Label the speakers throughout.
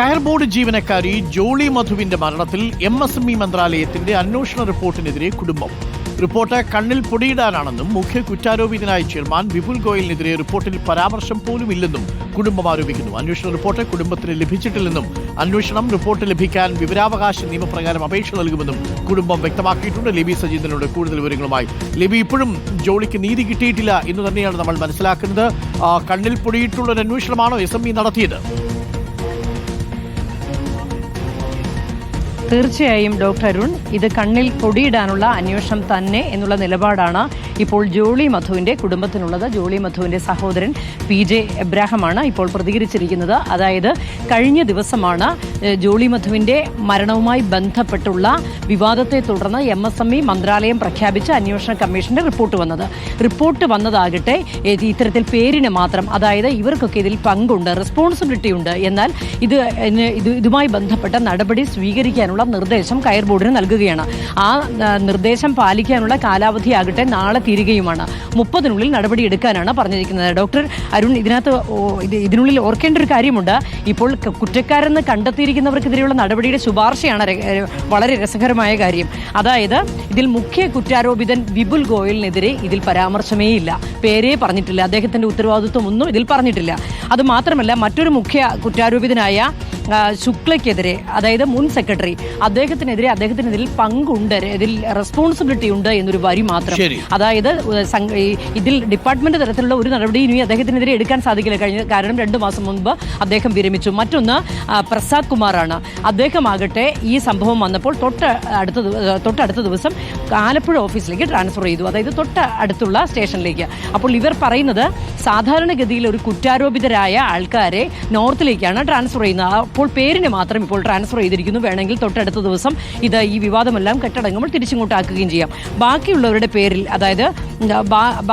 Speaker 1: കയർ ബോർഡ് ജീവനക്കാരി ജോളി മധുവിന്റെ മരണത്തിൽ എം എസ് എം ഇ മന്ത്രാലയത്തിന്റെ അന്വേഷണ റിപ്പോർട്ടിനെതിരെ കുടുംബം. റിപ്പോർട്ട് കണ്ണിൽ പൊടിയിടാനാണെന്നും മുഖ്യ കുറ്റാരോപിതനായ ചെയർമാൻ വിപുൽ ഗോയലിനെതിരെ റിപ്പോർട്ടിൽ പരാമർശം പോലുമില്ലെന്നും കുടുംബം ആരോപിക്കുന്നു. അന്വേഷണ റിപ്പോർട്ട് കുടുംബത്തിന് ലഭിച്ചിട്ടില്ലെന്നും അന്വേഷണം റിപ്പോർട്ട് ലഭിക്കാൻ വിവരാവകാശ നിയമപ്രകാരം അപേക്ഷ നൽകുമെന്നും കുടുംബം വ്യക്തമാക്കിയിട്ടുണ്ട്. ലിബി സജീന്ദ്രനോട് കൂടുതൽ വിവരങ്ങളുമായി. ലിബി ഇപ്പോഴും ജോളിക്ക് നീതി കിട്ടിയിട്ടില്ല എന്ന് തന്നെയാണ് നമ്മൾ മനസ്സിലാക്കുന്നത്. കണ്ണിൽ പൊടിയിട്ടുള്ള ഒരു അന്വേഷണമാണോ എസ് എം ഇ നടത്തിയത്?
Speaker 2: തീർച്ചയായും ഡോക്ടർ അരുൺ ഇത് കണ്ണിൽ പൊടിയിടാനുള്ള അന്വേഷണം തന്നെ എന്നുള്ള നിലപാടാണ് ഇപ്പോൾ ജോളി മധുവിന്റെ കുടുംബത്തിനുള്ളത്. ജോളി മധുവിന്റെ സഹോദരൻ പി ജെ എബ്രാഹമാണ് ഇപ്പോൾ പ്രതികരിച്ചിരിക്കുന്നത്. അതായത് കഴിഞ്ഞ ദിവസമാണ് ജോളി മധുവിന്റെ മരണവുമായി ബന്ധപ്പെട്ടുള്ള വിവാദത്തെ തുടർന്ന് എം എസ് എം ഇ മന്ത്രാലയം പ്രഖ്യാപിച്ച അന്വേഷണ കമ്മീഷന്റെ റിപ്പോർട്ട് വന്നത്. റിപ്പോർട്ട് വന്നതാകട്ടെ ഇത്തരത്തിൽ പേരിന് മാത്രം അതായത് ഇവർക്കൊക്കെ ഇതിൽ പങ്കുണ്ട് റെസ്പോൺസിബിലിറ്റി ഉണ്ട്. എന്നാൽ ഇത് ഇതുമായി ബന്ധപ്പെട്ട നടപടി സ്വീകരിക്കാനുള്ള നിർദ്ദേശം കയർ ബോർഡിന് നൽകുകയാണ്. ആ, നിർദ്ദേശം പാലിക്കാനുള്ള കാലാവധിയാകട്ടെ നാളെ തീരുകയുമാണ്. മുപ്പതിനുള്ളിൽ നടപടി എടുക്കാനാണ് പറഞ്ഞിരിക്കുന്നത്. ഡോക്ടർ അരുൺ ഇതിനകത്ത് ഇതിനുള്ളിൽ ഓർക്കേണ്ട ഒരു കാര്യമുണ്ട്. ഇപ്പോൾ കുറ്റക്കാരെന്ന് കണ്ടെത്തിയിരിക്കുന്നവർക്കെതിരെയുള്ള നടപടിയുടെ ശുപാർശയാണ് വളരെ രസകരമായ കാര്യം. അതായത് ഇതിൽ മുഖ്യ കുറ്റാരോപിതൻ വിപുൽ ഗോയലിനെതിരെ ഇതിൽ പരാമർശമേ ഇല്ല. പേരേ പറഞ്ഞിട്ടില്ല. അദ്ദേഹത്തിന്റെ ഉത്തരവാദിത്വം ഒന്നും ഇതിൽ പറഞ്ഞിട്ടില്ല. അത് മാത്രമല്ല മറ്റൊരു മുഖ്യ കുറ്റാരോപിതനായ ശുക്ലയ്ക്കെതിരെ അതായത് മുൻ സെക്രട്ടറി അദ്ദേഹത്തിനെതിരെ അദ്ദേഹത്തിനെതിരെ പങ്കുണ്ട്. ഇതിൽ റെസ്പോൺസിബിലിറ്റി ഉണ്ട് എന്നൊരു വരി മാത്രം. അതായത് ഇതിൽ ഡിപ്പാർട്ട്മെന്റ് തരത്തിലുള്ള ഒരു നടപടി ഇനി അദ്ദേഹത്തിനെതിരെ എടുക്കാൻ സാധിക്കില്ല. കഴിഞ്ഞ കാരണം രണ്ടു മാസം മുൻപ് അദ്ദേഹം വിരമിച്ചു. മറ്റൊന്ന് പ്രസാദ് കുമാറാണ്. അദ്ദേഹമാകട്ടെ ഈ സംഭവം വന്നപ്പോൾ തൊട്ട് അടുത്ത തൊട്ടടുത്ത ദിവസം ആലപ്പുഴ ഓഫീസിലേക്ക് ട്രാൻസ്ഫർ ചെയ്തു. അതായത് തൊട്ട് അടുത്തുള്ള സ്റ്റേഷനിലേക്ക്. അപ്പോൾ ഇവർ പറയുന്നത് സാധാരണഗതിയിൽ ഒരു കുറ്റാരോപിതരായ ആൾക്കാരെ നോർത്തിലേക്കാണ് ട്രാൻസ്ഫർ ചെയ്യുന്നത്. അപ്പോൾ പേരിന് മാത്രം ഇപ്പോൾ ട്രാൻസ്ഫർ ചെയ്തിരിക്കുന്നു. വേണമെങ്കിൽ തൊട്ടടുത്ത ദിവസം ഇത് ഈ വിവാദമെല്ലാം കെട്ടടങ്ങുമ്പോൾ തിരിച്ചിങ്ങോട്ടാക്കുകയും ചെയ്യാം. ബാക്കിയുള്ളവരുടെ പേരിൽ അതായത്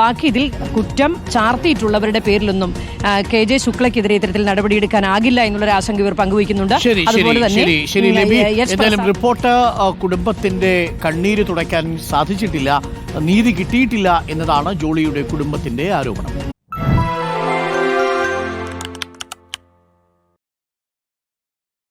Speaker 2: ബാക്കി ഇതിൽ കുറ്റം ചാർത്തിയിട്ടുള്ളവരുടെ പേരിലൊന്നും കെ ജെ ശുക്ലയ്ക്കെതിരെ ഇത്തരത്തിൽ നടപടിയെടുക്കാനാകില്ല എന്നുള്ളൊരു ആശങ്ക ഇവർ പങ്കുവയ്ക്കുന്നുണ്ട്. അതുപോലെ തന്നെ
Speaker 1: റിപ്പോർട്ട് കുടുംബത്തിന്റെ കണ്ണീര് തുടയ്ക്കാൻ സാധിച്ചിട്ടില്ല നീതി കിട്ടിയിട്ടില്ല എന്നതാണ് ജോളിയുടെ കുടുംബത്തിന്റെ ആരോപണം.